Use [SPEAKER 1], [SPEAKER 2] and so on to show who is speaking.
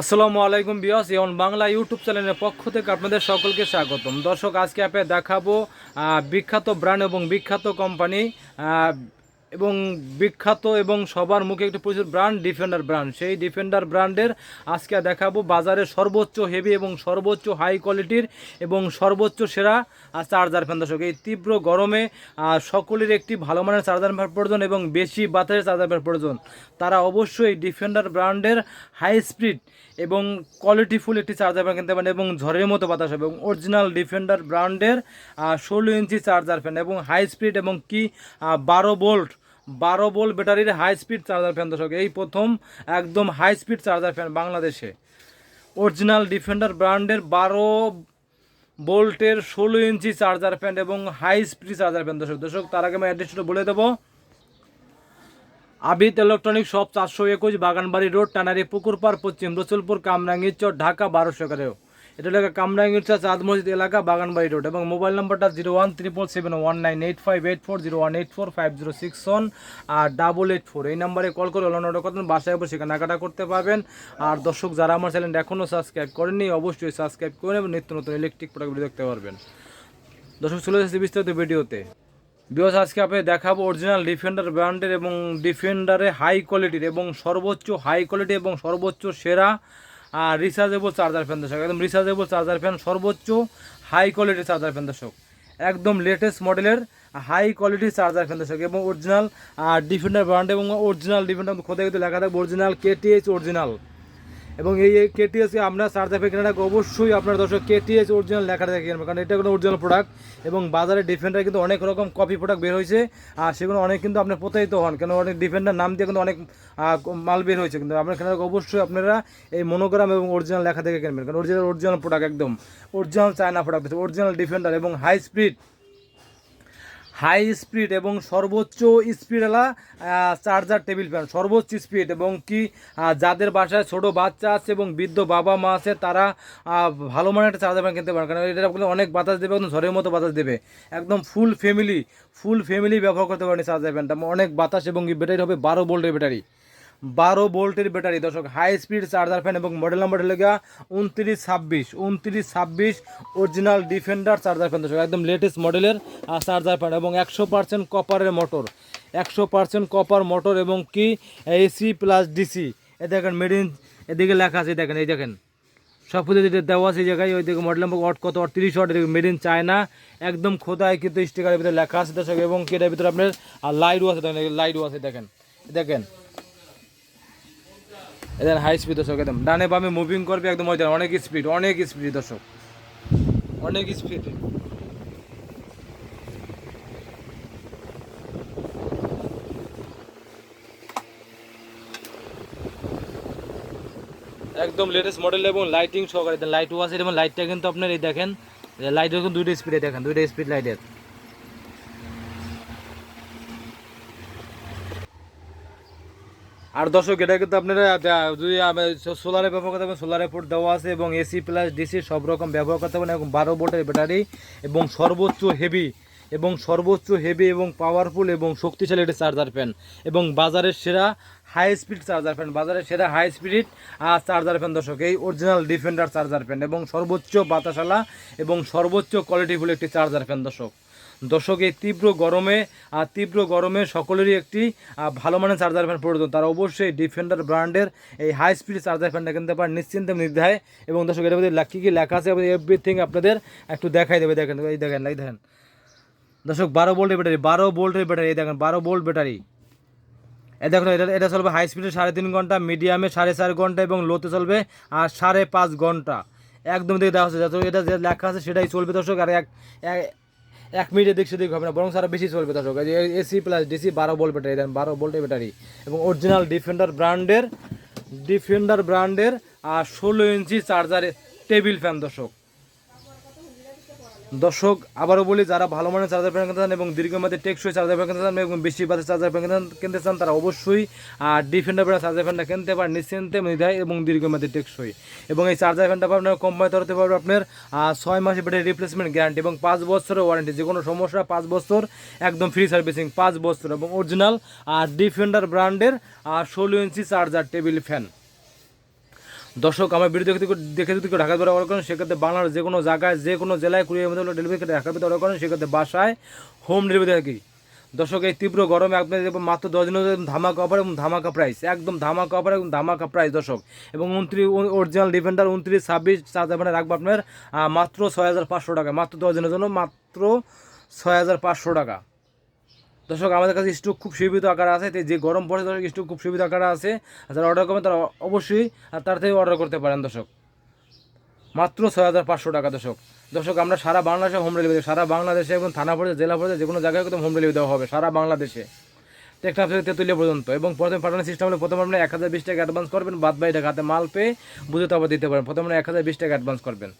[SPEAKER 1] আসসালামু আলাইকুম বিয়স এবং বাংলা ইউটিউব চ্যানেলের পক্ষ থেকে আপনাদের সকলকে স্বাগতম। দর্শক, আজকে আপনি দেখাবো বিখ্যাত ব্র্যান্ড এবং বিখ্যাত কোম্পানি এবং বিখ্যাত এবং সবার মুখে একটি প্রচুর ব্র্যান্ড ডিফেন্ডার ব্র্যান্ড সেই ডিফেন্ডার ব্র্যান্ডের আজকে দেখাবো বাজারে সর্বোচ্চ হেভি এবং সর্বোচ্চ হাই কোয়ালিটির এবং সর্বোচ্চ সেরা চার্জার ফ্যান দর্শক, এই তীব্র গরমে সকলের একটি ভালো মানের চার্জার ফ্যান প্রয়োজন এবং বেশি বাতাসের চার্জার ফ্যান প্রয়োজন। তারা অবশ্যই ডিফেন্ডার ব্র্যান্ডের হাই স্পিড এবং কোয়ালিটিফুল একটি চার্জার ফ্যান কিনতে পারেন এবং ঝড়ের মতো বাতাস হবে এবং অরিজিনাল ডিফেন্ডার ব্র্যান্ডের ষোলো ইঞ্চি চার্জার ফ্যান এবং হাই স্পিড এবং কি বারো ভোল্ট বারো ভোল্ট ব্যাটারির হাই স্পিড চার্জার ফ্যান দর্শক। এই প্রথম একদম হাই স্পিড চার্জার ফ্যান বাংলাদেশে। অরিজিনাল ডিফেন্ডার ব্র্যান্ডের বারো বোল্টের ষোলো ইঞ্চি চার্জার ফ্যান এবং হাই স্পিড চার্জার ফ্যান দর্শক। দর্শক, তার আগে আমি অ্যাড্রেসটা বলে দেবো। আবিদ ইলেকট্রনিক শপ চারশো একুশ বাগানবাড়ি রোড টানারি পুকুরপাড় পশ্চিম রসুলপুর, কামরাঙ্গীর ঢাকা, বারোশো এগারো। এটা এলাকা কামরাঙ্গীর চর চাঁদ মসজিদ এলাকা বাগানবাড়ি রোড এবং মোবাইল নাম্বারটা zero one triple seven one nine eight five eight four zero one eight four five zero six one আর ডাবল এইট ফোর। এই নাম্বারে কল করে অন্য অর্ডার করতেন বাসায় বসে কেনাকাটা করতে পারবেন। আর দর্শক যারা আমার চ্যানেল এখনও সাবস্ক্রাইব করেননি, অবশ্যই সাবস্ক্রাইব করে এবং নিত্য নতুন ইলেকট্রিক প্রোডাক্ট দেখতে পারবেন। দর্শক, চলে এসেছে বিস্তারিত ভিডিওতে। বিকজ আজকে আপনি দেখাবো অরিজিনাল ডিফেন্ডার ব্র্যান্ডের এবং ডিফেন্ডারে হাই কোয়ালিটির এবং সর্বোচ্চ হাই কোয়ালিটি এবং সর্বোচ্চ সেরা রিচার্জেবল চার্জার ফ্যান দর্শক, একদম রিচার্জেবল চার্জার ফ্যান সর্বোচ্চ হাই কোয়ালিটির চার্জার ফ্যান দর্শক। একদম লেটেস্ট মডেলের হাই কোয়ালিটির চার্জার ফ্যান দর্শক এবং অরিজিনাল ডিফেন্ডার ব্র্যান্ড এবং অরিজিনাল ডিফেন্ডার খোদাই লেখা থাকবে অরিজিনাল কেটিএইচ অরিজিনাল এবং এই কেটিএস আমরা চার্জার প্যাক কেনার অবশ্যই আপনার দর্শক কেটিএস অরিজিনাল লেখা দেখে কিনবেন, কারণ এটা কোনো অরিজিনাল প্রোডাক্ট এবং বাজারে ডিফেন্ডার কিন্তু অনেক রকম কপি প্রোডাক্ট বের হয়েছে আর সেগুলো অনেক কিন্তু আপনি প্রতারিত হন, কেন অনেক ডিফেন্ডার নাম দিয়ে কিন্তু অনেক মাল বের হয়েছে কিন্তু। আপনার কেনার অবশ্যই আপনারা এই মনোগ্রাম এবং অরিজিনাল লেখা দেখে কিনবেন, কারণ অরিজিনাল অরিজিনাল প্রোডাক্ট একদম। Original China product original defender এবং হাই স্পিড হাই স্পিড এবং সর্বোচ্চ স্পিডওয়ালা চার্জার টেবিল ফ্যান, সর্বোচ্চ স্পিড এবং কি যাদের বাসায় ছোট বাচ্চা আছে এবং বৃদ্ধ বাবা মা আছে, তারা ভালো মানের একটা চার্জার ফ্যান কিনতে পারেন কারণ এটা আপনাকে অনেক বাতাস দেবে, একদম ঝড়ের মতো বাতাস দেবে। একদম ফুল ফ্যামিলি ফুল ফ্যামিলি ব্যবহার করতে পারেন চার্জার ফ্যানটা। অনেক বাতাস এবং ব্যাটারি হবে বারো ভোল্টের ব্যাটারি বারো ভোল্টের ব্যাটারি। দর্শক হাই স্পিড চার্জার ফ্যান এবং মডেল নাম্বার লেগা উনত্রিশ ছাব্বিশ। উনত্রিশ ছাব্বিশ অরিজিনাল ডিফেন্ডার চার্জার ফ্যান দর্শক, একদম লেটেস্ট মডেলের চার্জার ফ্যান এবং একশো পার্সেন্ট কপারের মোটর একশো পার্সেন্ট কপার মোটর এবং কি? এসি প্লাস ডিসি এ দেখেন মেড ইন এদিকে লেখা আছে, দেখেন, এই দেখেন। সব কিছু যেটা দেওয়া আছে এই জায়গায়, ওই দিকে মডেল নাম্বার ওয়াট কত তিরিশ ওয়াট মেড ইন চায়না একদম খোদায় কিন্তু স্টিকারের ভিতরে লেখা আছে, দর্শক, এবং কি এটার ভিতরে আপনার লাইটও আছে, দেখেন লাইটও আছে, দেখেন দেখেন। এদের হাই স্পিড দর্শক, একদম ডানে বামে মুভিং করবে, একদম ওই অনেক স্পিড অনেক স্পিড দর্শক, অনেক স্পিড একদম লেটেস্ট মডেল এবং লাইটিং সহকারে লাইটও আছে এবং লাইটটা কিন্তু আপনার এই দেখেন লাইটের কিন্তু দুইটা স্পিডে দেখেন, দুইটা স্পিড লাইটের আর দর্শক, এটা কিন্তু আপনারা যদি সোলারে ব্যবহার করতে পারেন সোলারে পোর্ট দেওয়া আছে এবং এসি প্লাস ডিসি সব রকম ব্যবহার করতে পারেন, এবং বারো ভোল্টের ব্যাটারি, এবং সর্বোচ্চ হেভি এবং সর্বোচ্চ হেভি এবং পাওয়ারফুল এবং শক্তিশালী একটি চার্জার ফ্যান এবং বাজারের সেরা হাই স্পিড চার্জার ফ্যান বাজারের সেরা হাই স্পিড চার্জার ফ্যান দর্শক, এই অরিজিনাল ডিফেন্ডার চার্জার ফ্যান এবং সর্বোচ্চ বাতাসালা এবং সর্বোচ্চ কোয়ালিটিফুল একটি চার্জার ফ্যান দর্শক। দর্শক এই তীব্র গরমে, আর তীব্র গরমে সকলেরই একটি ভালো মানের চার্জার ফ্যান প্রয়োজন। তারা অবশ্যই ডিফেন্ডার ব্র্যান্ডের এই হাই স্পিড চার্জার ফ্যানটা কিনতে পারেন, নিশ্চিন্তে নির্ধায় এবং দর্শক, এর মধ্যে কী কী লেখা আছে এভরিথিং আপনাদের একটু দেখাই দেবে। দেখেন, এই দেখেন এই দেখেন। দর্শক, বারো ভোল্টের ব্যাটারি, বারো ভোল্টের ব্যাটারি, এই দেখেন, বারো ভোল্ট ব্যাটারি। এ দেখুন, এটা এটা চলবে হাই স্পিডে সাড়ে তিন ঘণ্টা মিডিয়ামে সাড়ে চার ঘণ্টা এবং লোতে চলবে, আর সাড়ে পাঁচ ঘণ্টা। একদম দিকে দেওয়া হচ্ছে এটা যে লেখা আছে সেটাই চলবে দর্শক, আর এক এক- মিনিটে মিনিটের দেখবে হবে না বরং আরও বেশি চলবে দর্শক। এসি প্লাস ডিসি বারো বোল্ট ব্যাটারি দেন বারো বোল্টের ব্যাটারি এবং অরিজিনাল ডিফেন্ডার ব্র্যান্ডের ডিফেন্ডার ব্র্যান্ডের আর ষোলো ইঞ্চি চার্জারের টেবিল ফ্যান দর্শক। দর্শক, আবারও বলি, যারা ভালো মানের চার্জার ফ্যান কিনতে চান এবং দীর্ঘমেয়াদী টেকসই চার্জার ফ্যান কিনতে চান এবং বেশি বাজে চার্জার ফ্যান কিনতে- চান তারা অবশ্যই ডিফেন্ডার ব্র্যান্ড চার্জার ফ্যানটা কিনতে পারেন, নিশ্চিন্তে দেয় এবং দীর্ঘমেয়াদী টেকসই। এবং এই চার্জার ফ্যানটা আপনার কোম্পানি তরফে পাবেন আপনার ছয় মাসে ব্যাটারি রিপ্লেসমেন্ট গ্যারান্টি এবং পাঁচ বছরের ওয়ারেন্টি যে কোনো সমস্যা, পাঁচ বছর একদম ফ্রি সার্ভিসিং পাঁচ বছর এবং অরিজিনাল আর ডিফেন্ডার ব্র্যান্ডের ষোলো ইঞ্চি চার্জার টেবিল ফ্যান দর্শক, আমার ভিডিও দেখে দেখে যদি কেউ ঢাকা ভিতরে অর্ডার করেন, সেক্ষেত্রে বাংলার যে কোনো জায়গায়, যে কোনো জেলায় কুড়ির মধ্যে ডেলিভারি ঢাকা ভিতরে অর্ডার করেন, সেক্ষেত্রে বাসায় হোম ডেলিভারি থাকি দর্শক, এই তীব্র গরমে আপনাদের মাত্র দশ মধ্যে ধামাকা অফার এবং ধামাকা প্রাইস একদম ধামাকা অফার এবং ধামাকা প্রাইস দর্শক। এবং উনত্রিশ অরিজিনাল ডিফেন্ডার উনত্রিশ, ছাব্বিশ, চার হাজার রাখব আপনার মাত্র ছয় হাজার পাঁচশো টাকা, মাত্র দশ দিনের জন্য মাত্র ছয় হাজার পাঁচশো টাকা। দর্শক, আমাদের কাছে স্টক খুব সীমিত আকারে আছে, তাই যে গরম পড়ে দর্শক স্টক খুব সীমিত আকারে আছে। আর যারা অর্ডার করবেন তারা অবশ্যই আর তার থেকে অর্ডার করতে পারেন দর্শক। মাত্র ছয় হাজার পাঁচশো টাকা দর্শক। দর্শক, আমরা সারা বাংলাদেশে হোম ডেলিভারি। সারা বাংলাদেশে এবং থানা পর্যায়ে জেলা পর্যায়ে যে কোনো জায়গায় একদম হোম ডেলিভারি দেওয়া হবে সারা বাংলাদেশে। টেকনাফ থেকে তেঁতুলিয়া পর্যন্ত। এবং প্রথমে পাঠানোর সিস্টেম হলে, প্রথমে আপনি এক হাজার বিশ টাকা অ্যাডভান্স করবেন, বাদ বাকি টাকা হাতে মাল পেয়ে বুঝে তারপর দিতে পারেন। প্রথমে এক হাজার বিশ টাকা অ্যাডভান্স করবেন।